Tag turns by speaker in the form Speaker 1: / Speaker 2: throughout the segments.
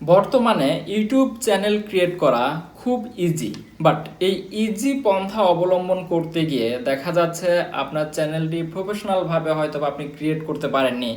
Speaker 1: বর্তমানে YouTube channel create করা খুব ইজি বাট এই ইজি পন্থা অবলম্বন করতে গিয়ে দেখা যাচ্ছে আপনার চ্যানেলটি প্রফেশনালভাবে হয়তো আপনি ক্রিয়েট করতে পারেননি,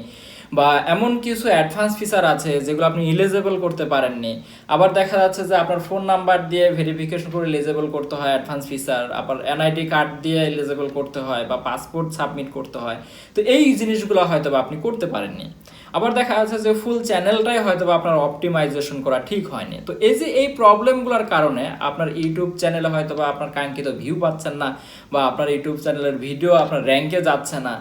Speaker 1: বা এমন কিছু অ্যাডভান্স ফিচার আছে যেগুলো আপনি ইলিজেবল করতে পারেননি। আবার দেখা যাচ্ছে যে আপনার ফোন নাম্বার দিয়ে ভেরিফিকেশন করে ইলিজেবল করতে হয় অ্যাডভান্স ফিচার আবার এনআইডি কার্ড দিয়ে ইলিজেবল করতে হয়, বা পাসপোর্ট সাবমিট করতে হয়। তো এই জিনিসগুলো হয়তো আপনি করতে পারেননি। আবার দেখা যাচ্ছে যে ফুল চ্যানেলটাই হয়তো বা আপনার অপটিমাইজেশন করা ঠিক হয়নি। তো এই যে এই প্রবলেমগুলোর কারণে আপনার ইউটিউব চ্যানেলে হয়তো বা আপনার কাঙ্ক্ষিত ভিউ পাচ্ছেন না বা আপনার ইউটিউব চ্যানেলের ভিডিও আপনার র্যাঙ্কে যাচ্ছে না।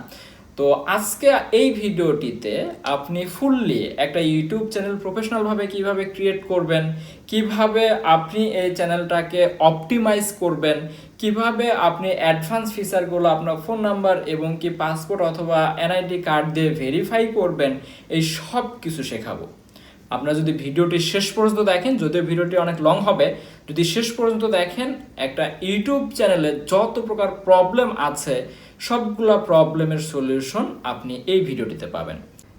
Speaker 1: তো আজকে এই ভিডিওটিতে আপনি ফুললি একটা ইউটিউব চ্যানেল প্রফেশনালভাবে কীভাবে ক্রিয়েট করবেন, কীভাবে আপনি এই চ্যানেলটাকে অপটিমাইজ করবেন কীভাবে আপনি অ্যাডভান্স ফিচারগুলো আপনার ফোন নাম্বার এবং কি পাসপোর্ট অথবা এনআইডি কার্ড দিয়ে ভেরিফাই করবেন, এই সব কিছু শেখাবো। আপনারা যদি ভিডিওটি শেষ পর্যন্ত দেখেন, যদিও ভিডিওটি অনেক লং হবে, যদি শেষ পর্যন্ত দেখেন, একটা ইউটিউব চ্যানেলে যত প্রকার প্রবলেম আছে, সবগুলো প্রবলেমের সলিউশন আপনি এই ভিডিওটিতে পাবেন।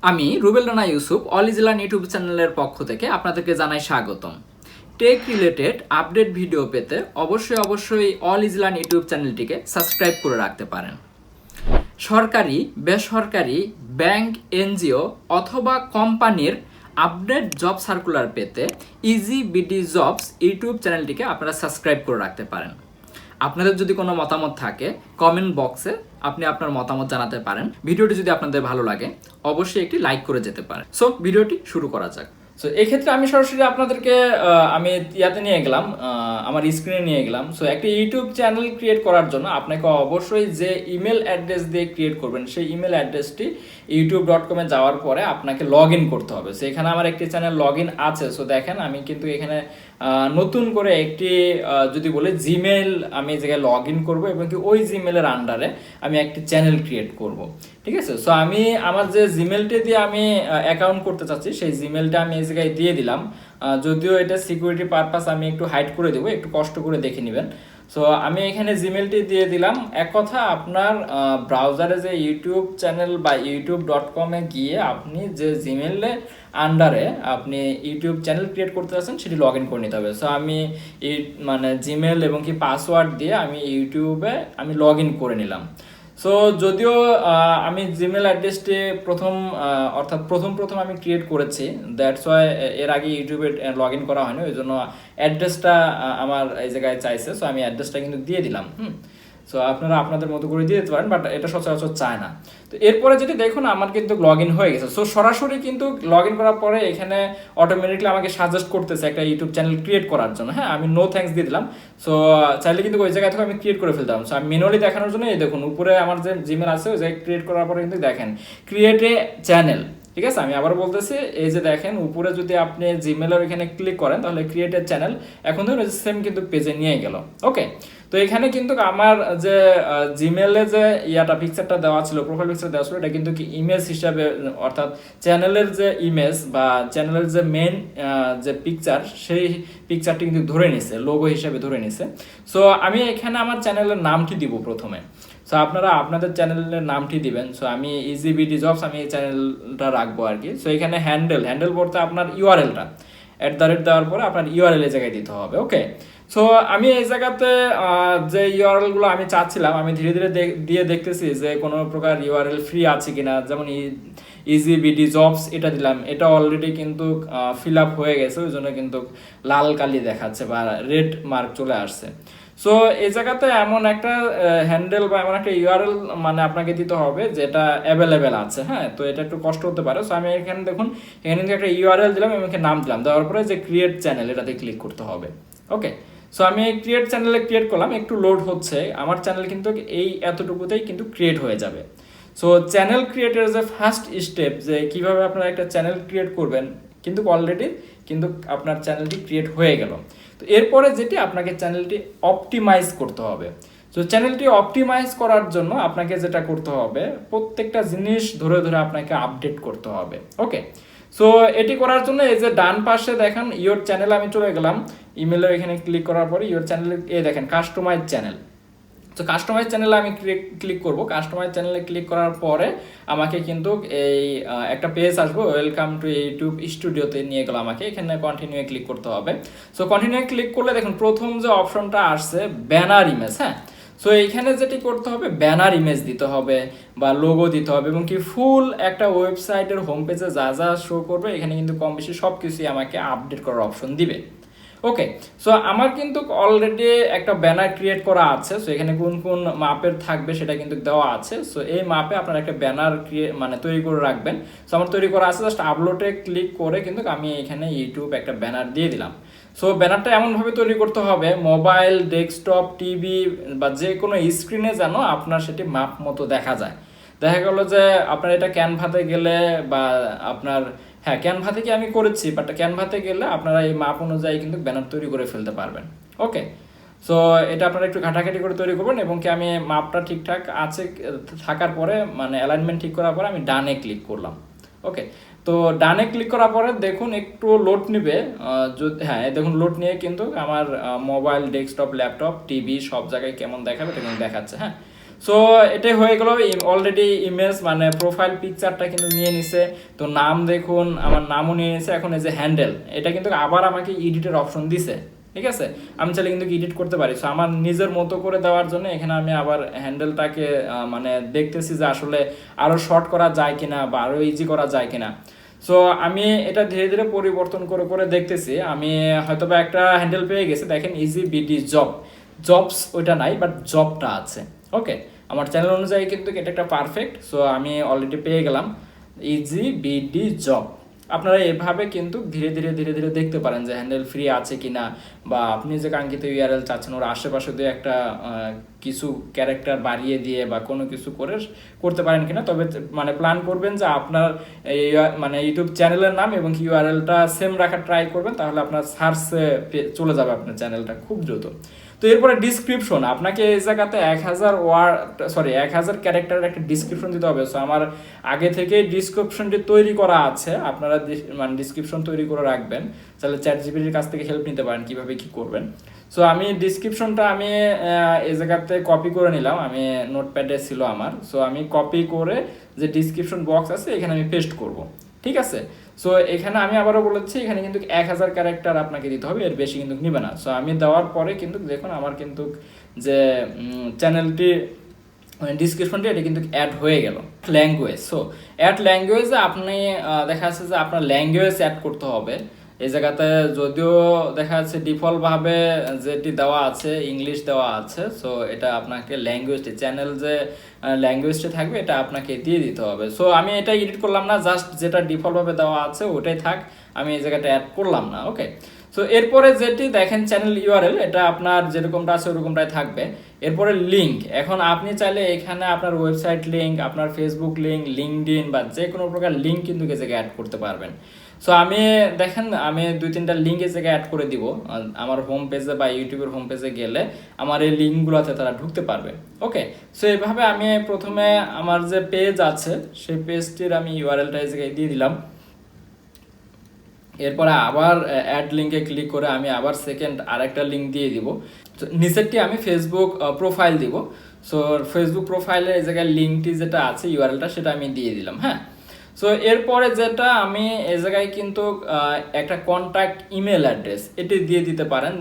Speaker 1: আমি রুবেল রানা ইউসুফ অলিজিলান ইউটিউব চ্যানেলের পক্ষ থেকে আপনাদেরকে জানাই স্বাগতম। টেক রিলেটেড আপডেট ভিডিও পেতে অবশ্যই অবশ্যই অল ইজলান ইউটিউব চ্যানেলটিকে সাবস্ক্রাইব করে রাখতে পারেন। সরকারি, বেসরকারি ব্যাংক এনজিও অথবা কোম্পানির আপডেট জব সার্কুলার পেতে ইজি বিডি জবস ইউটিউব চ্যানেলটিকে আপনারা সাবস্ক্রাইব করে রাখতে পারেন। আপনাদের যদি কোনো মতামত থাকে কমেন্ট বক্সে আপনি আপনার মতামত জানাতে পারেন। ভিডিওটি যদি আপনাদের ভালো লাগে, অবশ্যই একটি লাইক করে যেতে পারেন। সো ভিডিওটি শুরু করা যাক। সো এক্ষেত্রে আমি সরাসরি আপনাদেরকে আমি ইয়াতে নিয়ে গেলাম আমার স্ক্রিনে নিয়ে গেলাম। সো একটা ইউটিউব চ্যানেল ক্রিয়েট করার জন্য আপনাকে অবশ্যই যে ইমেল অ্যাড্রেস দিয়ে ক্রিয়েট করবেন, সেই ইমেল অ্যাড্রেসটি ইউটিউব ডট কমে যাওয়ার পরে আপনাকে লগ ইন করতে হবে। সো এখানে আমার একটি চ্যানেল লগ ইন আছে। সো দেখেন আমি কিন্তু এখানে নতুন করে একটি যদি বলে জিমেল আমি এই জায়গায় লগ ইন করব এবং কি ওই জিমেলের আন্ডারে আমি একটি চ্যানেল ক্রিয়েট করব। ঠিক আছে? সো আমি আমার যে জিমেলটি দিয়ে আমি অ্যাকাউন্ট করতে চাচ্ছি, সেই জিমেলটা আমি এই জায়গায় দিয়ে দিলাম। যদিও এটা সিকিউরিটি পারপাস আমি একটু হাইড করে দেবো, একটু কষ্ট করে দেখে নেবেন। সো আমি এখানে জিমেলটি দিয়ে দিলাম। এক কথা, আপনার ব্রাউজারে যে ইউটিউব চ্যানেল বা ইউটিউব ডট কমে গিয়ে আপনি যে জিমেলে আন্ডারে আপনি ইউটিউব চ্যানেল ক্রিয়েট করতে চাচ্ছেন সেটি লগ ইন করে নিতে হবে। সো আমি মানে জিমেল এবং কি পাসওয়ার্ড দিয়ে আমি ইউটিউবে আমি লগ ইন করে নিলাম। সো যদিও আমি জিমেল অ্যাড্রেসটি প্রথম অর্থাৎ প্রথম প্রথম আমি ক্রিয়েট করেছি দ্যাটস ওয়াই এর আগে ইউটিউবে লগ ইন করা হয়নি, ওই জন্য অ্যাড্রেসটা আমার এই জায়গায় চাইছে সো আমি অ্যাড্রেসটা কিন্তু দিয়ে দিলাম, হুম? সো আপনারা আপনাদের মতো করে দিয়ে দিতে পারেন বাট এটা সচরাচর চায় না। তো এরপরে যদি দেখুন, আমার কিন্তু লগ ইন হয়ে গেছে। সো সরাসরি কিন্তু লগ ইন করার পরে এখানে অটোমেটিকলি আমাকে সাজেস্ট করতেছে একটা ইউটিউব চ্যানেল ক্রিয়েট করার জন্য। হ্যাঁ আমি নো থ্যাঙ্কস দিয়ে দিলাম। সো চাইলে কিন্তু ওই জায়গা থেকে আমি ক্রিয়েট করে ফেলতাম। সো আমি ম্যানুয়ালি দেখানোর জন্য এই দেখুন, উপরে আমার যে জিমেল আছে, ওই জায়গায় ক্রিয়েট করার পরে কিন্তু দেখেন ক্রিয়েট এ চ্যানেল ঠিক আছে? আমি আবার বলতেছি, এই যে দেখেন, উপরে যদি আপনি জিমেলের এখানে ক্লিক করেন, তাহলে ক্রিয়েটেড চ্যানেল এখন ধরুন সেম কিন্তু পেজে নিয়ে গেল। ওকে তো এখানে কিন্তু আমার যে জিমেলে যে ইয়াটা পিকচারটা দেওয়া ছিল প্রোফাইল পিকচার দেওয়া ছিল, এটা কিন্তু কি ইমেজ হিসাবে, অর্থাৎ চ্যানেলের যে ইমেজ বা চ্যানেলের যে মেন যে পিকচার সেই পিকচারটি কিন্তু ধরে নিছে লোগো হিসাবে ধরে নিছে। সো আমি এখানে আমার চ্যানেলের নামটি দিব প্রথমে। সো আপনারা আপনাদের চ্যানেলের নামটি দিবেন। সো আমি ইজি বিডি জবস আমি এই চ্যানেলটা রাখব আর কি। সো এখানে হ্যান্ডেল হ্যান্ডেল বলতে আপনার ইউআরএলটা অ্যাট দ্য রেট দেওয়ার পরে আপনার ইউআরএল এ জায়গায় দিতে হবে ওকে সো আমি এই জায়গাতে যে ইউআরএলগুলো আমি চাচ্ছিলাম, আমি ধীরে ধীরে দিয়ে দেখতেছি যে কোনো প্রকার ইউআরএল ফ্রি আছে কিনা। যেমন ইজি বিডি জবস এটা দিলাম। এটা অলরেডি কিন্তু ফিল আপ হয়ে গেছে, ওই জন্য কিন্তু লাল কালি দেখাচ্ছে বা রেড মার্ক চলে আসছে। সো এই জায়গাতে এমন একটা হ্যান্ডেল বা এমন একটা ইউআরএল মানে আপনাকে দিতে হবে, যেটা অ্যাভেলেবেল আছে হ্যাঁ? তো এটা একটু কষ্ট হতে পারে। সো আমি এখানে দেখুন, এখানে একটা ইউআরএল দিলাম এবং নাম দিলাম। দেওয়ার পরে যে ক্রিয়েট চ্যানেল এটাতে ক্লিক করতে হবে। ওকে সো আমি ক্রিয়েট চ্যানেলে ক্রিয়েট করলাম, একটু লোড হচ্ছে। আমার চ্যানেল কিন্তু এই এতটুকুতেই কিন্তু ক্রিয়েট হয়ে যাবে। সো চ্যানেল ক্রিয়েটের যে ফার্স্ট স্টেপ যে কীভাবে আপনারা একটা চ্যানেল ক্রিয়েট করবেন। কিন্তু অলরেডি কিন্তু আপনার চ্যানেলটি ক্রিয়েট হয়ে গেল। তো এরপরে যেটি, আপনাকে চ্যানেলটি অপটিমাইজ করতে হবে। তো চ্যানেলটি অপটিমাইজ করার জন্য আপনাকে যেটা করতে হবে, প্রত্যেকটা জিনিস ধরে ধরে আপনাকে আপডেট করতে হবে। ওকে সো এটি করার জন্য এই যে ডান পাশে দেখেন ইওর চ্যানেল আমি চলে গেলাম। ইমেলে এখানে ক্লিক করার পরে ইওর চ্যানেল এ দেখেন কাস্টমাইজ চ্যানেল তো কাস্টমাইজ চ্যানেলে আমি ক্লিক করব। কাস্টমাইজ চ্যানেলে ক্লিক করার পরে আমাকে কিন্তু এই একটা পেজ আসব। ওয়েলকাম টু ইউটিউব স্টুডিওতে নিয়ে গেলো আমাকে। এখানে কন্টিনিউ ক্লিক করতে হবে। সো কন্টিনিউ ক্লিক করলে দেখুন, প্রথম যে অপশনটা আসছে ব্যানার ইমেজ হ্যাঁ? সো এইখানে যেটি করতে হবে ব্যানার ইমেজ দিতে হবে বা লোগো দিতে হবে এবং কি ফুল একটা ওয়েবসাইটের হোম পেজে যা যা শো করবে, এখানে কিন্তু কম বেশি সব কিছুই আমাকে আপডেট করার অপশন দিবে। ওকে সো আমার কিন্তু অলরেডি একটা ব্যানার ক্রিয়েট করা আছে সো এখানে কোন কোন মাপের থাকবে সেটা কিন্তু দেওয়া আছে সো এই মাপে আপনারা একটা ব্যানার ক্রিয়েট মানে তৈরি করে রাখবেন। সো আমার তৈরি করা আছে জাস্ট আপলোডে ক্লিক করে কিন্তু আমি এখানে ইউটিউব একটা ব্যানার দিয়ে দিলাম। সো ব্যানারটা এমনভাবে তৈরি করতে হবে মোবাইল ডেস্কটপ টিভি বা যে কোনো স্ক্রিনে যেন আপনার সেটি মাপ মতো দেখা যায়। দেখা গেল যে আপনার এটা ক্যানভাতে গেলে বা আপনার হ্যাঁ ক্যানভা থেকে আমি করেছি বাট ক্যানভাতে গেলে আপনারা এই মাপ অনুযায়ী কিন্তু ব্যানার তৈরি করে ফেলতে পারবেন। ওকে সো এটা আপনারা একটু ঘাটাঘাটি করে তৈরি করবেন এবং কি আমি মাপটা ঠিকঠাক আছে, থাকার পরে মানে অ্যালাইনমেন্ট ঠিক করার পরে আমি ডানে ক্লিক করলাম। ওকে তো ডানে ক্লিক করার পরে দেখুন একটু লোড নিবে যদি হ্যাঁ দেখুন লোড নিয়ে কিন্তু আমার মোবাইল ডেস্কটপ ল্যাপটপ টিভি সব জায়গায় কেমন দেখাবে কিন্তু দেখাচ্ছে হ্যাঁ? সো এটাই হয়ে গেল অলরেডি ইমেজ মানে প্রোফাইল পিকচারটা কিন্তু নিয়ে নিছে। তো নাম দেখুন, আমার নামও নিয়ে নিছে। এখন এই যে হ্যান্ডেল এটা কিন্তু আবার আমাকে এডিটের অপশন দিছে। ঠিক আছে? আমি চাইলে কিন্তু এডিট করতে পারি। সো আমার নিজের মতো করে দেওয়ার জন্য এখানে আমি আবার হ্যান্ডেলটাকে মানে দেখতেছি যে আসলে আরও শর্ট করা যায় কিনা বা আরও ইজি করা যায় কিনা। সো আমি এটা ধীরে ধীরে পরিবর্তন করে করে দেখতেছি। আমি হয়তোবা একটা হ্যান্ডেল পেয়ে গেছি। দেখেন ইজি বিডি জব জবস ওইটা নাই বাট জবটা আছে। ওকে আমার চ্যানেল অনুযায়ী কিন্তু এটা একটা পারফেক্ট সো আমি অলরেডি পেয়ে গেলাম। ইজি বিডি জব আপনারা এভাবে কিন্তু ধীরে ধীরে ধীরে ধীরে দেখতে পারেন যে হ্যান্ডেল ফ্রি আছে কিনা, বা আপনি যে কাঙ্ক্ষিত ইউআরএল চাচ্ছেন, ওর আশেপাশে দিয়ে একটা কিছু ক্যারেক্টার বাড়িয়ে দিয়ে বা কোনো কিছু করে করতে পারেন কিনা। তবে মানে প্ল্যান করবেন যে আপনার মানে ইউটিউব চ্যানেলের নাম এবং ইউআরএলটা সেম রাখার ট্রাই করবেন, তাহলে আপনার সার্চে চলে যাবে আপনার চ্যানেলটা খুব দ্রুত। তো এরপরে ডিসক্রিপশন আপনাকে এই জায়গাতে এক হাজার ওয়ার্ড সরি এক হাজার ক্যারেক্টারের একটা ডিসক্রিপশন দিতে হবে। সো আমার আগে থেকে ডিসক্রিপশনটি তৈরি করা আছে, আপনারা মানে ডিসক্রিপশন তৈরি করে রাখবেন। তাহলে চ্যাট জিপিটির কাছ থেকে হেল্প নিতে পারেন কীভাবে কী করবেন। সো আমি ডিসক্রিপশনটা আমি এই জায়গাতে কপি করে নিলাম। আমি নোটপ্যাডে ছিল আমার। সো আমি কপি করে যে ডিসক্রিপশন বক্স আছে, এখানে আমি পেস্ট করব। ঠিক আছে? সো এখানে আমি আবারও বলেছি, এখানে কিন্তু এক হাজার ক্যারেক্টার আপনাকে দিতে হবে, এর বেশি কিন্তু নিবে না। সো আমি দেওয়ার পরে কিন্তু দেখুন আমার কিন্তু যে চ্যানেলটি ডিসক্রিপশনটি এটি কিন্তু অ্যাড হয়ে গেল। ল্যাঙ্গুয়েজ সো অ্যাড ল্যাঙ্গুয়েজে আপনি দেখা যাচ্ছে যে আপনার ল্যাঙ্গুয়েজ অ্যাড করতে হবে। এই জায়গাতে যদিও দেখা যাচ্ছে ডিফল্ট ভাবে যেটি দেওয়া আছে ইংলিশ দেওয়া আছে সো এটা আপনাকে ল্যাঙ্গুয়েজটি চ্যানেল যে ল্যাঙ্গুয়েজটি থাকবে, এটা আপনাকে দিয়ে দিতে হবে। সো আমি এটা এডিট করলাম না জাস্ট যেটা ডিফল্ট ভাবে দেওয়া আছে, ওটাই থাক, আমি এই জায়গাটা অ্যাড করলাম না ওকে সো এরপরে যেটি দেখেন চ্যানেল ইউআরএল এটা আপনার যেরকমটা আছে, ওরকমটাই থাকবে। এরপরে লিঙ্ক এখন আপনি চাইলে এখানে আপনার ওয়েবসাইট লিঙ্ক আপনার ফেসবুক লিঙ্ক লিঙ্কডিন বা যে কোনো প্রকার লিঙ্ক কিন্তু এই জায়গায় অ্যাড করতে পারবেন। সো আমি দেখেন, আমি দুই তিনটা লিঙ্ক জায়গায় অ্যাড করে দিব। আমার হোম পেজে বা ইউটিউবের হোম পেজে গেলে আমার এই লিঙ্কগুলোতে তারা ঢুকতে পারবে। ওকে সো এইভাবে আমি প্রথমে আমার যে পেজ আছে, সেই পেজটির আমি ইউআরএলটা এই জায়গায় দিয়ে দিলাম। এরপরে আবার অ্যাড লিঙ্কে ক্লিক করে আমি আবার সেকেন্ড আরেকটা লিঙ্ক দিয়ে দিব। নিচেরটি আমি ফেসবুক প্রোফাইল দিব। সো ফেসবুক প্রোফাইলের এই জায়গায় লিঙ্কটি যেটা আছে ইউআরএলটা সেটা আমি দিয়ে দিলাম হ্যাঁ? সো এরপরে যেটা আমি এই জায়গায় কিন্তু একটা কন্ট্যাক্ট ইমেল অ্যাড্রেস এটি দিয়ে দিতে পারেন।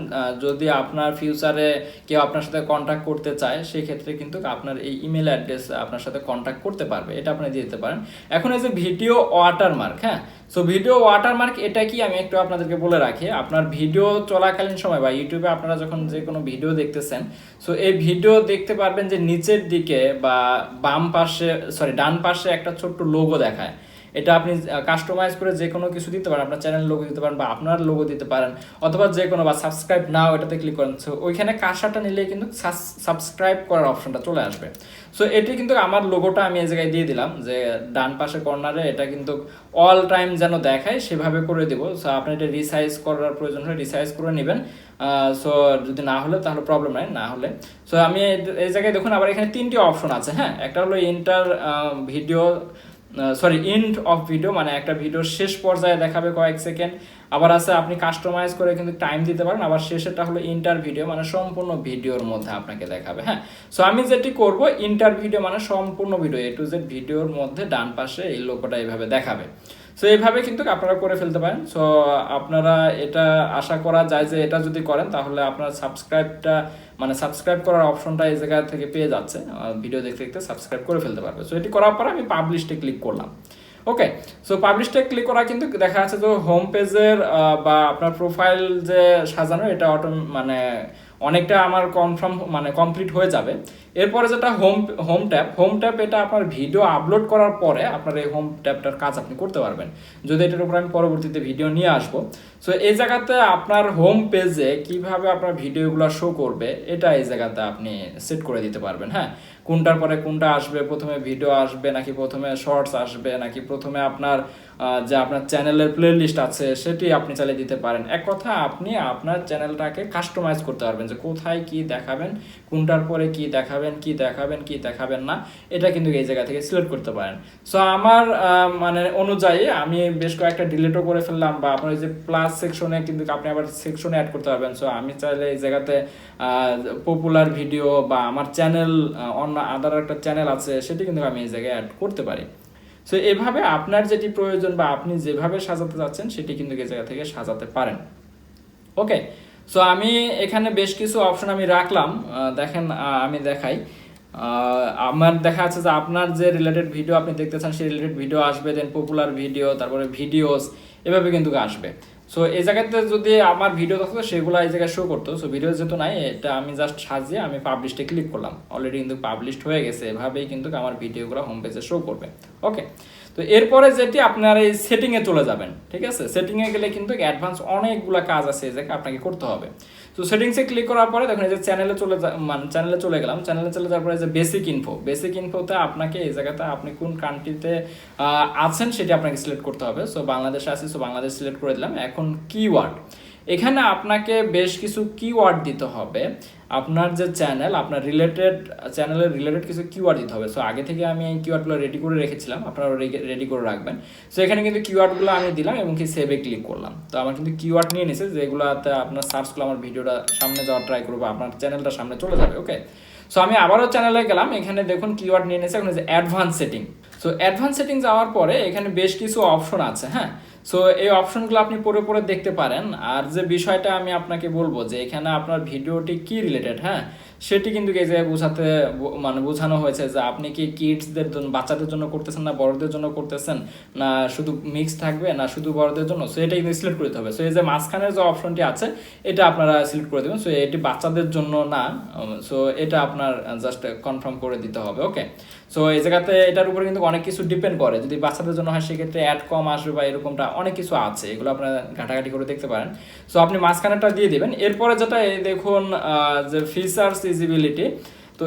Speaker 1: যদি আপনার ফিউচারে কেউ আপনার সাথে কন্ট্যাক্ট করতে চায় সেই ক্ষেত্রে কিন্তু আপনার এই ইমেল অ্যাড্রেস আপনার সাথে কন্ট্যাক্ট করতে পারবে। এটা আপনি দিয়ে দিতে পারেন। এখন এই যে ভিডিও ওয়াটারমার্ক হ্যাঁ? সো ভিডিও ওয়াটারমার্ক এটা কি আমি একটু আপনাদেরকে বলে রাখি। আপনার ভিডিও চলাকালীন সময় বা ইউটিউবে আপনারা যখন যে কোনো ভিডিও দেখতেছেন সো এই ভিডিও দেখতে পারবেন যে নিচের দিকে বা বাম পাশে সরি ডান পাশে একটা ছোট্ট লোগো দেখায়। এটা আপনি কাস্টমাইজ করে যে কোনো কিছু দিতে পারেন, আপনার চ্যানেল লোগো দিতে পারেন বা আপনার লোগো দিতে পারেন, অথবা যে কোনো বা সাবস্ক্রাইব নাও এটাতে ক্লিক করেন। সো ওইখানে কাঁসাটা নিলে কিন্তু সাবস্ক্রাইব করার অপশনটা চলে আসবে। সো এটি কিন্তু আমার লোগোটা আমি এই জায়গায় দিয়ে দিলাম যে ডান পাশে কর্নারে এটা কিন্তু অল টাইম যেন দেখায়, সেভাবে করে দেবো। সো আপনি এটা রিসাইজ করার প্রয়োজন হলে রিসাইজ করে নেবেন। সো যদি না হলে তাহলে প্রবলেম নাই, না হলে। সো আমি এই- জায়গায় দেখুন আবার এখানে তিনটি অপশন আছে হ্যাঁ? একটা হলো inter video sorry end of video মানে একটা ভিডিওর শেষ পর্যায়ে দেখাবে কয়েক সেকেন্ড আবার আছে, আপনি কাস্টমাইজ করে কিন্তু টাইম দিতে পারেন। আবার শেষেরটা হলো ইন্টার ভিডিও মানে সম্পূর্ণ ভিডিওর মধ্যে আপনাকে দেখাবে হ্যাঁ? সো আমি যেটি করব ইন্টার ভিডিও মানে সম্পূর্ণ ভিডিও এ টু জেড ভিডিওর মধ্যে ডান পাশে এই লোকটা এইভাবে দেখাবে। সো এইভাবে কিন্তু আপনারা করে ফেলতে পারেন। সো আপনারা এটা আশা করা যায় যে এটা যদি করেন, তাহলে আপনার সাবস্ক্রাইবটা মানে সাবস্ক্রাইব করার অপশনটা এই জায়গা থেকে পেয়ে যাচ্ছে। ভিডিও দেখতে দেখতে সাবস্ক্রাইব করে ফেলতে পারবে। সো এটি করার পরে আমি পাবলিশে ক্লিক করলাম। ওকে সো পাবলিশে ক্লিক করা কিন্তু দেখা যাচ্ছে যে হোম পেজের বা আপনার প্রোফাইল যে সাজানো, এটা অটো মানে অনেকটা আমার কনফার্ম মানে কমপ্লিট হয়ে যাবে। এরপরে যেটা home home tab home tap এটা আপনার ভিডিও আপলোড করার পরে আপনার এই হোম ট্যাবটার কাজ আপনি করতে পারবেন। যদি এটার উপর আমি পরবর্তীতে ভিডিও নিয়ে আসব। সো এই জায়গাতে আপনার হোম পেজে কীভাবে আপনার ভিডিওগুলো শো করবে, এটা এই জায়গাতে আপনি সেট করে দিতে পারবেন হ্যাঁ? কোনটার পরে কোনটা আসবে, প্রথমে ভিডিও আসবে, নাকি প্রথমে শর্টস আসবে, নাকি প্রথমে আপনার যে আপনার চ্যানেলের প্লে লিস্ট আছে, সেটি আপনি চালিয়ে দিতে পারেন। এক কথা, আপনি আপনার চ্যানেলটাকে কাস্টমাইজ করতে পারবেন যে কোথায় কি দেখাবেন, কোনটার পরে কি দেখাবেন কি দেখাবেন কি দেখাবেন না, এটা কিন্তু এই জায়গা থেকে সিলেক্ট করতে পারেন। সো আমার মানে অনুযায়ী আমি বেশ কয়েকটা ডিলিটও করে ফেললাম বা আপনার যে প্লাস সেকশনে কিন্তু আপনি আবার সেকশনে অ্যাড করতে পারবেন। সো আমি চাইলে এই জায়গাতে পপুলার ভিডিও বা আমার চ্যানেল অন্য আদার একটা চ্যানেল আছে, সেটি কিন্তু আমি এই জায়গায় অ্যাড করতে পারি। সো এভাবে আপনার যেটি প্রয়োজন বা আপনি যেভাবে সাজাতে যাচ্ছেন সেটি কিন্তু এই জায়গা থেকে সাজাতে পারেন। ওকে সো আমি এখানে বেশ কিছু অপশন আমি রাখলাম। দেখেন আমি দেখাই। আমার দেখা যাচ্ছে যে আপনার যে রিলেটেড ভিডিও আপনি দেখতে চান, সেই রিলেটেড ভিডিও আসবে দেন পপুলার ভিডিও তারপরে ভিডিওস এভাবে কিন্তু আসবে। সো এই জায়গাতে যদি আমার ভিডিও থাকতো সেগুলো এই জায়গায় শো করতো। সো ভিডিও যেহেতু নাই, এটা আমি জাস্ট সাজিয়ে আমি পাবলিশে ক্লিক করলাম। অলরেডি কিন্তু পাবলিশড হয়ে গেছে। এভাবেই কিন্তু আমার ভিডিওগুলো হোম পেজে শো করবে। ওকে তো এরপরে যেটি আপনার এই সেটিংয়ে চলে যাবেন, ঠিক আছে? সেটিংয়ে গেলে কিন্তু অ্যাডভান্স অনেকগুলো কাজ আছে, এই জায়গায় আপনাকে করতে হবে। তো সেটিংসে ক্লিক করার পরে দেখুন এই যে চ্যানেলে চলে মানে চ্যানেলে চলে গেলাম। চ্যানেলে চলে যাওয়ার পরে যে বেসিক ইনফো বেসিক ইনফোতে আপনাকে এই জায়গাতে আপনি কোন কান্ট্রিতে আছেন সেটি আপনাকে সিলেক্ট করতে হবে। সো বাংলাদেশে আছি সো বাংলাদেশ সিলেক্ট করে দিলাম। এখন কিওয়ার্ড এখানে আপনাকে বেশ কিছু কিওয়ার্ড দিতে হবে। আপনার যে চ্যানেল আপনার রিলেটেড চ্যানেলের রিলেটেড কিছু কিওয়ার্ড দিতে হবে। সো আগে থেকে আমি এই কিওয়ার্ডগুলো রেডি করে রেখেছিলাম আপনারা রেডি করে রাখবেন। সো এখানে কিন্তু কিওয়ার্ডগুলো আমি দিলাম এবং কি সেভে ক্লিক করলাম। তো আমার কিন্তু কিওয়ার্ড নিয়ে নিছে, যেগুলোতে আপনার সার্চ করলে আমার ভিডিওটা সামনে যাওয়ার ট্রাই করব, আপনার চ্যানেলটা সামনে চলে যাবে ওকে সো আমি আবারও চ্যানেলে গেলাম, এখানে দেখুন কিওয়ার্ড নিয়ে নিয়েছে এখন যে advance setting so advance setting যাওয়ার পরে এখানে বেশ কিছু অপশন আছে হ্যাঁ? সো এই অপশনগুলো আপনি পরে পরে দেখতে পারেন। আর যে বিষয়টা আমি আপনাকে বলব যে এখানে আপনার ভিডিওটি কি রিলেটেড হ্যাঁ? সেটি কিন্তু এই জায়গায় বোঝাতে মানে বোঝানো হয়েছে যে আপনি কি কিডসদের জন্য, বাচ্চাদের জন্য করতেছেন না, বড়দের জন্য করতেছেন? না শুধু মিক্স থাকবে, না শুধু বড়দের জন্য? সো এটা কিন্তু সিলেক্ট করতে হবে। সো এই যে মাঝখানের যে অপশনটি আছে, এটা আপনারা সিলেক্ট করে দেবেন। সো এটি বাচ্চাদের জন্য না। সো এটা আপনার জাস্ট কনফার্ম করে দিতে হবে ওকে সো এই জায়গাতে এটার উপরে কিন্তু অনেক কিছু ডিপেন্ড করে। যদি বাচ্চাদের জন্য হয়, সেক্ষেত্রে অ্যাড কম আসবে বা এরকমটা অনেক কিছু আছে, এগুলো আপনারা ঘাটাঘাটি করে দেখতে পারেন। সো আপনি মাঝখানেটা দিয়ে দেবেন। এরপরে যেটা দেখুন যে ফিচার্স ইজিবিলিটি তো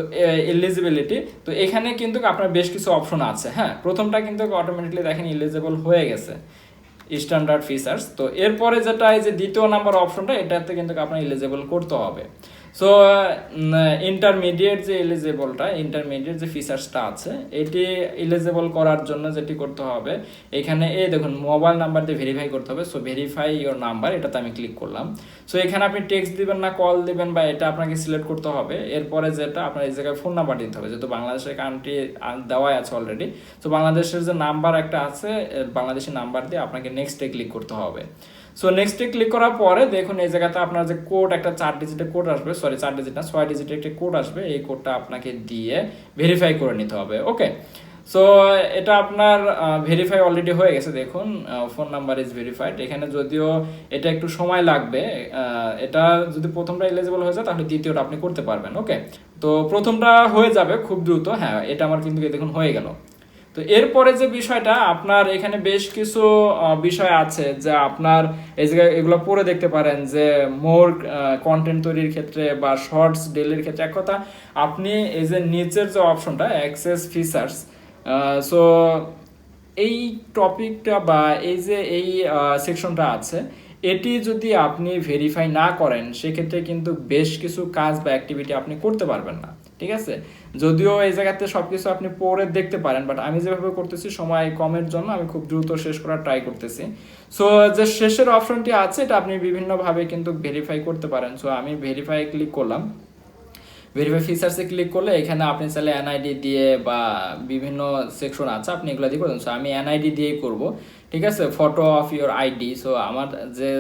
Speaker 1: এলিজিবিলিটি তো এখানে কিন্তু আপনার বেশ কিছু অপশন আছে হ্যাঁ? প্রথমটা কিন্তু অটোমেটিকলি দেখেন ইলিজিবল হয়ে গেছে স্ট্যান্ডার্ড ফিচার্স তো এরপরে যেটা, এই যে দ্বিতীয় নাম্বার অপশনটা এটাতে কিন্তু আপনার ইলিজিবল করতে হবে। সো ইন্টারমিডিয়েট যে এলিজেবলটা ইন্টারমিডিয়েট যে ফিচার্সটা আছে, এটি এলিজেবল করার জন্য যেটি করতে হবে, এখানে এই দেখুন মোবাইল নাম্বার দিয়ে ভেরিফাই করতে হবে। সো ভেরিফাই ইওর নাম্বার এটাতে আমি ক্লিক করলাম। সো এখানে আপনি টেক্সট দিবেন না কল দিবেন বা এটা আপনাকে সিলেক্ট করতে হবে। এরপরে যেটা, আপনার এই জায়গায় ফোন নাম্বার দিতে হবে, যেহেতু বাংলাদেশের কান্ট্রি দেওয়াই আছে অলরেডি তো বাংলাদেশের যে নাম্বার একটা আছে বাংলাদেশি নাম্বার দিয়ে আপনাকে নেক্সটে ক্লিক করতে হবে। সো নেক্সটে ক্লিক করার পরে দেখুন এই জায়গাতে আপনার যে কোড একটা চার ডিজিটের কোড আসবে সরি চার ডিজিট না, ছয় ডিজিটের একটা কোড আসবে, এই কোডটা আপনাকে দিয়ে ভেরিফাই করে নিতে হবে ওকে সো এটা আপনার ভেরিফাই অলরেডি হয়ে গেছে, দেখুন ফোন নাম্বার ইজ ভেরিফাইড এখানে যদিও এটা একটু সময় লাগবে এটা যদি প্রথমটা এলিজিবল হয়ে যায়, তাহলে দ্বিতীয়টা আপনি করতে পারবেন ওকে তো প্রথমটা হয়ে যাবে খুব দ্রুত হ্যাঁ এটা আমার কিন্তু দেখুন হয়ে গেল। তো এরপরে যে বিষয়টা, আপনার এখানে বেশ কিছু বিষয় আছে যে আপনার এই জায়গায় এগুলো পড়ে দেখতে পারেন যে মোর কন্টেন্ট তৈরির ক্ষেত্রে বা শর্টস ডেলির ক্ষেত্রে এক কথা, আপনি এই যে নিচের যে অপশনটা অ্যাক্সেস ফিচার্স সো এই টপিকটা বা এই যে এই সেকশনটা আছে, এটি যদি আপনি ভেরিফাই না করেন, সেক্ষেত্রে কিন্তু বেশ কিছু কাজ বা অ্যাক্টিভিটি আপনি করতে পারবেন না। ঠিক আছে? যদিও এই জায়গাতে সব কিছু আপনি পড়ে দেখতে পারেন বাট আমি যেভাবে করতেছি, সময় কমের জন্য আমি খুব দ্রুত শেষ করার ট্রাই করতেছি। সো যে শেষের অপশনটি আছে, এটা আপনি বিভিন্নভাবে কিন্তু ভেরিফাই করতে পারেন। সো আমি ভেরিফাই ক্লিক করলাম। ভেরিফাই ফিচার্সে ক্লিক করলে এখানে আপনি চাইলে এনআইডি দিয়ে বা বিভিন্ন সেকশন আছে, আপনি এগুলো দিয়ে করবেন। সো আমি এনআইডি দিয়েই করব। ঠিক আছে? Photo of your ID so আমার যে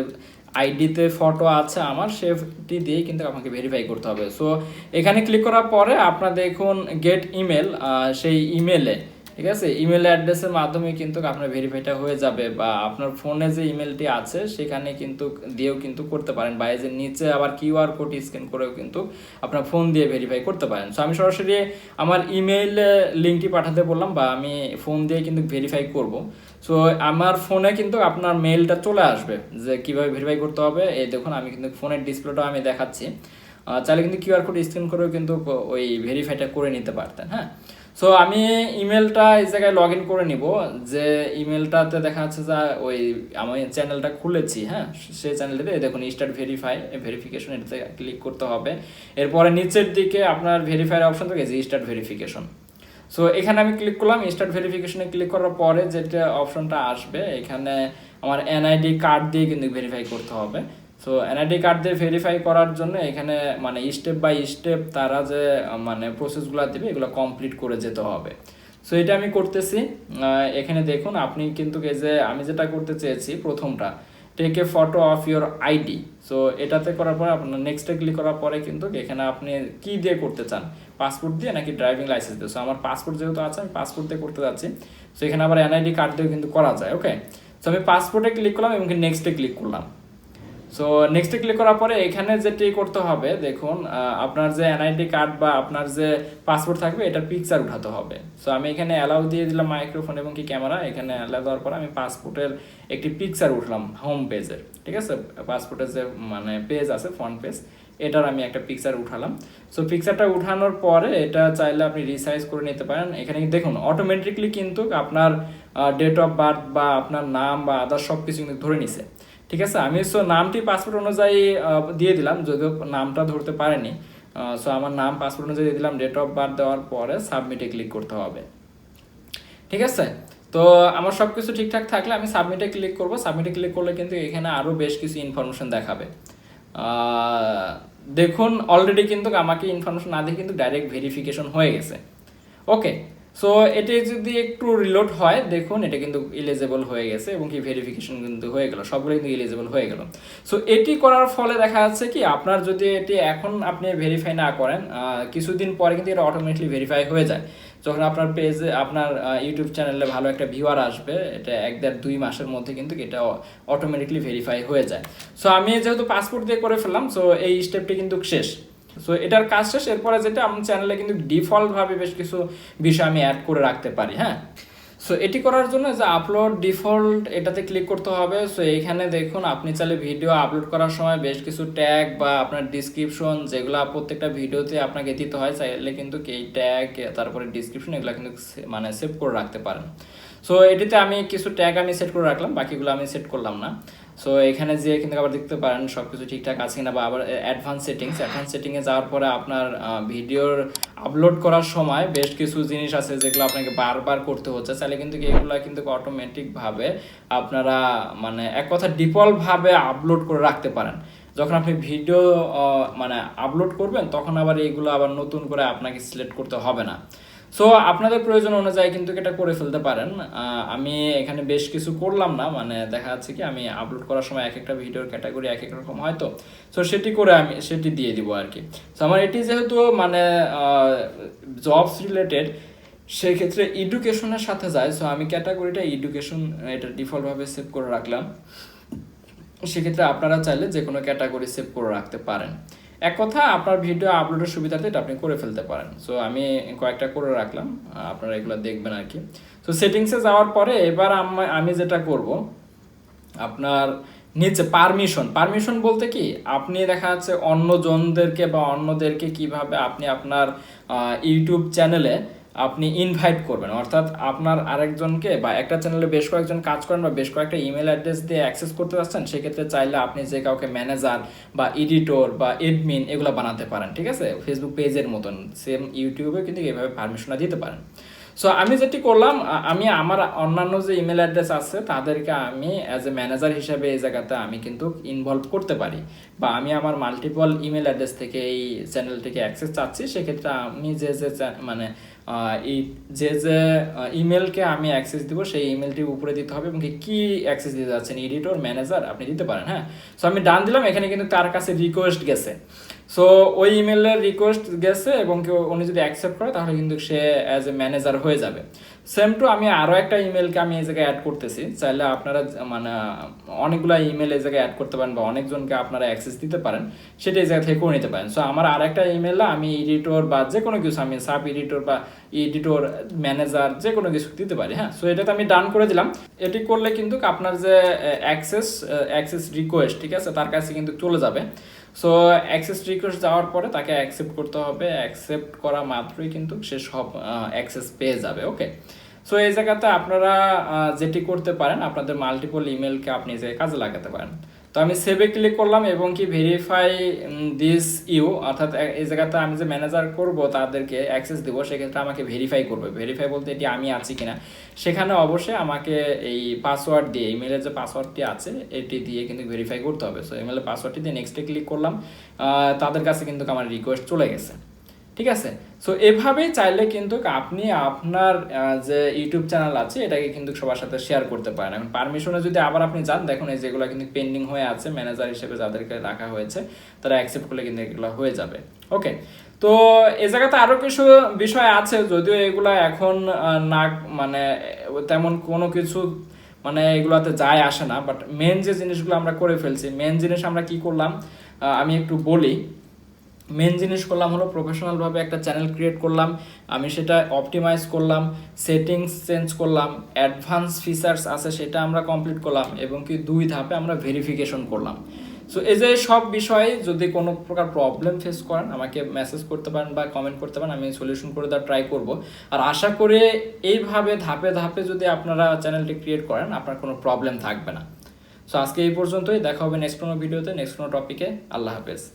Speaker 1: আইডিতে ফটো আছে আমার, সেটি দিয়েই কিন্তু আপনাকে ভেরিফাই করতে হবে। সো এখানে ক্লিক করার পরে আপনার দেখুন গেট ইমেল সেই ইমেলে ঠিক আছে? ইমেল অ্যাড্রেসের মাধ্যমে কিন্তু আপনার ভেরিফাইটা হয়ে যাবে বা আপনার ফোনে যে ইমেলটি আছে, সেখানে কিন্তু দিয়েও কিন্তু করতে পারেন বা এই যে নিচে আবার কিউআর কোড স্ক্যান করেও কিন্তু আপনার ফোন দিয়ে ভেরিফাই করতে পারেন। সো আমি সরাসরি আমার ইমেল লিঙ্কটি পাঠাতে বললাম বা আমি ফোন দিয়ে কিন্তু ভেরিফাই করব। সো আমার ফোনে কিন্তু আপনার মেলটা চলে আসবে যে কীভাবে ভেরিফাই করতে হবে। এই দেখুন, আমি কিন্তু ফোনের ডিসপ্লেটা আমি দেখাচ্ছি। চাইলে কিন্তু কিউআর কোড স্ক্যান করেও কিন্তু ওই ভেরিফাইটা করে নিতে পারতেন হ্যাঁ? সো আমি ইমেলটা এই জায়গায় লগ ইন করে নিব যে ইমেলটাতে দেখা যাচ্ছে যে ওই আমি চ্যানেলটা খুলেছি হ্যাঁ? সেই চ্যানেলটাতে দেখুন স্টার্ট ভেরিফাই ভেরিফিকেশন এটাতে ক্লিক করতে হবে। এরপরে নিচের দিকে আপনার ভেরিফাইয়ের অপশন থাকে যে স্টার্ট ভেরিফিকেশন সো এখানে আমি ক্লিক করলাম স্টার্ট ভেরিফিকেশনে ক্লিক করার পরে যেটা অপশনটা আসবে, এখানে আমার এনআইডি কার্ড দিয়ে কিন্তু ভেরিফাই করতে হবে। সো এনআইডি কার্ড দিয়ে ভেরিফাই করার জন্য এখানে মানে স্টেপ বাই স্টেপ তারা যে মানে প্রসেসগুলো দেবে, এগুলো কমপ্লিট করে যেতে হবে। সো এটা আমি করতেছি। এখানে দেখুন, আপনি কিন্তু এই যে, আমি যেটা করতে চেয়েছি প্রথমটা take a photo of your ID so এটাতে করার পরে আপনার নেক্সটে ক্লিক করার পরে কিন্তু এখানে আপনি কি দিয়ে করতে চান? পাসপোর্ট দিয়ে নাকি ড্রাইভিং লাইসেন্স দিয়ে? সো আমার পাসপোর্ট যেহেতু আছে, আমি পাসপোর্ট দিয়ে করতে যাচ্ছি। সো এখানে আবার এনআইডি কার্ড দিয়েও কিন্তু করা যায় ওকে সো আমি পাসপোর্টে ক্লিক করলাম এবং নেক্সটে ক্লিক করলাম। সো নেক্সটে ক্লিক করার পরে এখানে যেটি করতে হবে, দেখুন আপনার যে এনআইডি কার্ড বা আপনার যে পাসপোর্ট থাকবে, এটার পিকচার উঠাতে হবে। সো আমি এখানে অ্যালাউ দিয়ে দিলাম মাইক্রোফোন এবং কি ক্যামেরা এখানে অ্যালাউ দেওয়ার পরে আমি পাসপোর্টের একটি পিকচার উঠলাম হোম পেজের ঠিক আছে? পাসপোর্টের যে মানে পেজ আছে ফ্রন্ট পেজ এটার আমি একটা পিকচার উঠালাম। সো পিকচারটা উঠানোর পরে এটা চাইলে আপনি রিসাইজ করে নিতে পারেন। এখানে দেখুন অটোমেটিকলি কিন্তু আপনার ডেট অফ বার্থ বা আপনার নাম বা আদার সব কিছু কিন্তু ধরে নিছে। ঠিক আছে? আমি সো নামটি পাসপোর্ট অনুযায়ী দিয়ে দিলাম, যদিও নামটা ধরতে পারেনি। সো আমার নাম পাসপোর্ট অনুযায়ী দিয়ে দিলাম ডেট অফ বার্থ দেওয়ার পরে সাবমিটে ক্লিক করতে হবে। ঠিক আছে? তো আমার সব কিছু ঠিকঠাক থাকলে আমি সাবমিটে ক্লিক করব। সাবমিটে ক্লিক করলে কিন্তু এখানে আরও বেশ কিছু ইনফরমেশন দেখাবে। দেখুন অলরেডি কিন্তু আমাকে ইনফরমেশন না দিয়ে কিন্তু ডাইরেক্ট ভেরিফিকেশন হয়ে গেছে। ওকে সো এটি যদি একটু রিলোড হয়, দেখুন, এটা কিন্তু ইলিজেবল হয়ে গেছে এবং কি ভেরিফিকেশন কিন্তু হয়ে গেল সবগুলো কিন্তু ইলিজেবল হয়ে গেল। সো এটি করার ফলে দেখা যাচ্ছে কি, আপনার যদি এটি এখন আপনি ভেরিফাই না করেন কিছুদিন পরে কিন্তু এটা অটোমেটিকলি ভেরিফাই হয়ে যায়। যখন আপনার পেজে আপনার ইউটিউব চ্যানেলে ভালো একটা ভিউয়ার আসবে, এটা এক দেড় দুই মাসের মধ্যে কিন্তু এটা অটোমেটিকলি ভেরিফাই হয়ে যায়। সো আমি যেহেতু পাসপোর্ট দিয়ে করে ফেললাম সো এই স্টেপটি কিন্তু শেষ। সো এটার কাজ শেষ। এরপরে যেটা আমার চ্যানেলে কিন্তু ডিফল্টভাবে বেশ কিছু বিষয় আমি অ্যাড করে রাখতে পারি হ্যাঁ? সো এটি করার জন্য যে আপলোড ডিফল্ট এটাতে ক্লিক করতে হবে। সো এখানে দেখুন, আপনি চাইলে ভিডিও আপলোড করার সময় বেশ কিছু ট্যাগ বা আপনার ডিসক্রিপশন যেগুলো প্রত্যেকটা ভিডিওতে আপনাকে দিতে হয়, চাইলে কিন্তু এই ট্যাগ তারপরে ডিসক্রিপশন এগুলো কিন্তু মানে সেভ করে রাখতে পারেন। সো এটিতে আমি কিছু ট্যাগ আমি সেট করে রাখলাম, বাকিগুলো আমি সেট করলাম না। সো এখানে যে কিন্তু আবার দেখতে পারেন সব কিছু ঠিকঠাক আছে কিনা বা আবার অ্যাডভান্স সেটিংস অ্যাডভান্স সেটিংয়ে যাওয়ার পরে আপনার ভিডিওর আপলোড করার সময় বেশ কিছু জিনিস আছে যেগুলো আপনাকে বারবার করতে হচ্ছে। তাহলে কিন্তু এগুলো কিন্তু অটোমেটিকভাবে আপনারা মানে এক কথা ডিফল্টভাবে আপলোড করে রাখতে পারেন। যখন আপনি ভিডিও মানে আপলোড করবেন, তখন আবার এইগুলো আবার নতুন করে আপনাকে সিলেক্ট করতে হবে না। সো আপনাদের প্রয়োজন অনুযায়ী কিন্তু এটা করে ফেলতে পারেন। আমি এখানে বেশ কিছু করলাম না মানে দেখা যাচ্ছে কি আমি আপলোড করার সময় এক একটা ভিডিওর ক্যাটাগরি এক এক রকম হয়তো সো সেটি করে আমি, সেটি দিয়ে দিব আর কি। সো আমার এটি যেহেতু মানে জবস রিলেটেড সেক্ষেত্রে এডুকেশনের সাথে যায়। সো আমি ক্যাটাগরিটা এডুকেশন এটা ডিফল্টভাবে সেভ করে রাখলাম। সেক্ষেত্রে আপনারা চাইলে যে কোনো ক্যাটাগরি সেভ করে রাখতে পারেন। এক কথা, আপনার ভিডিও আপলোডের সুবিধাতে এটা আপনি করে ফেলতে পারেন। সো আমি কয়েকটা করে রাখলাম, আপনারা এগুলো দেখবেন আর কি তো সেটিংসে যাওয়ার পরে এবার আমি যেটা করব, আপনার নিচে পারমিশন পারমিশন বলতে কি? আপনি দেখা যাচ্ছে অন্য জনদেরকে বা অন্যদেরকে কীভাবে আপনি আপনার ইউটিউব চ্যানেলে আপনি ইনভাইট করবেন। অর্থাৎ আপনার আরেকজনকে বা একটা চ্যানেলে বেশ কয়েকজন কাজ করেন বা বেশ কয়েকটা ইমেল অ্যাড্রেস দিয়ে অ্যাক্সেস করতে পারছেন সেক্ষেত্রে চাইলে আপনি যে কাউকে ম্যানেজার বা এডিটর বা এডমিন এগুলো বানাতে পারেন, ঠিক আছে? ফেসবুক পেজের মতন সেম ইউটিউবে কিন্তু এভাবে পারমিশনটা দিতে পারেন। সো আমি যেটি করলাম আমি আমার অন্যান্য যে ইমেল অ্যাড্রেস আছে, তাদেরকে আমি অ্যাজ এ ম্যানেজার হিসেবে এই জায়গাতে আমি কিন্তু ইনভলভ করতে পারি। বা আমি আমার মাল্টিপল ইমেল অ্যাড্রেস থেকে এই চ্যানেলটিকে অ্যাক্সেস চাচ্ছি, সেক্ষেত্রে আমি যে যে মানে যে যে ইমেলকে আমি অ্যাক্সেস দিব, সেই ইমেলটি উপরে দিতে হবে এবং কি অ্যাক্সেস দিতে যাচ্ছেন? এডিটর ম্যানেজার আপনি দিতে পারেন হ্যাঁ? সো আমি ডান দিলাম, এখানে কিন্তু তার কাছে রিকোয়েস্ট গেছে। সো ওই ইমেলের রিকোয়েস্ট গেছে এবং কেউ, উনি যদি অ্যাকসেপ্ট করে, তাহলে কিন্তু সে অ্যাজ এ ম্যানেজার হয়ে যাবে। সেম টু আমি আরও একটা ইমেলকে আমি এই জায়গায় অ্যাড করতেছি। চাইলে আপনারা মানে অনেকগুলো ইমেল এই জায়গায় অ্যাড করতে পারেন বা অনেকজনকে আপনারা অ্যাক্সেস দিতে পারেন। সেটা এই জায়গা থেকে করে নিতে পারেন। সো আমার আরেকটা ইমেলে আমি এডিটর বা যে কোনো কিছু, আমি সাব এডিটর বা এডিটর ম্যানেজার যে কোনো কিছু দিতে পারি হ্যাঁ? সো এটাতে আমি ডান করে দিলাম। এটি করলে কিন্তু আপনার যে অ্যাক্সেস অ্যাক্সেস রিকোয়েস্ট ঠিক আছে? তার কাছে কিন্তু চলে যাবে। সো অ্যাক্সেস রিকোয়েস্ট যাওয়ার পরে তাকে অ্যাকসেপ্ট করতে হবে। অ্যাকসেপ্ট করা মাত্রই কিন্তু সে সব অ্যাক্সেস পেয়ে যাবে ওকে সো এই জায়গাতে আপনারা যেটি করতে পারেন, আপনাদের মাল্টিপল ইমেলকে আপনি যে কাজে লাগাতে পারেন। তো আমি সেভে ক্লিক করলাম এবং কি ভেরিফাই দিস ইউ অর্থাৎ এই জায়গাতে আমি যে ম্যানেজার করব, তাদেরকে অ্যাক্সেস দেবো, সেক্ষেত্রে আমাকে ভেরিফাই করবে। ভেরিফাই বলতে এটি আমি আছি কিনা? সেখানে অবশ্যই আমাকে এই পাসওয়ার্ড দিয়ে ইমেলের যে পাসওয়ার্ডটি আছে, এটি দিয়ে কিন্তু ভেরিফাই করতে হবে। সো ইমেলের পাসওয়ার্ডটি দিয়ে নেক্সটে ক্লিক করলাম। তাদের কাছে কিন্তু আমার রিকোয়েস্ট চলে গেছে। ঠিক আছে? সো এভাবেই চাইলে কিন্তু আপনি আপনার যে ইউটিউব চ্যানেল আছে, এটাকে কিন্তু সবার সাথে শেয়ার করতে পারেন। এখন পারমিশনে যদি আবার আপনি যান, দেখুন এই যেগুলো কিন্তু পেন্ডিং হয়ে আছে ম্যানেজার হিসেবে যাদেরকে রাখা হয়েছে, তারা অ্যাকসেপ্ট করলে কিন্তু এগুলো হয়ে যাবে। ওকে তো এ জায়গাতে আরও কিছু বিষয় আছে, যদিও এগুলো এখন না মানে তেমন কোনো কিছু মানে এগুলাতে যায় আসে না বাট মেন যে জিনিসগুলো আমরা করে ফেলছি মেন জিনিস আমরা কি করলাম আমি একটু বলি। মেন জিনিস করলাম হলো প্রফেশনালভাবে একটা চ্যানেল ক্রিয়েট করলাম। আমি সেটা অপটিমাইজ করলাম সেটিংস চেঞ্জ করলাম অ্যাডভান্স ফিচার্স আছে সেটা আমরা কমপ্লিট করলাম এবং কি দুই ধাপে আমরা ভেরিফিকেশন করলাম। সো এই যে সব বিষয়ে যদি কোনো প্রকার প্রবলেম ফেস করেন, আমাকে মেসেজ করতে পারেন বা কমেন্ট করতে পারেন, আমি সলিউশন করে দেওয়ার ট্রাই করব। আর আশা করে এইভাবে ধাপে ধাপে যদি আপনারা চ্যানেলটি ক্রিয়েট করেন, আপনার কোনো প্রবলেম থাকবে না। সো আজকে এই পর্যন্তই। দেখা হবে নেক্সট কোনো ভিডিওতে নেক্সট কোনো টপিকে আল্লাহ হাফেজ।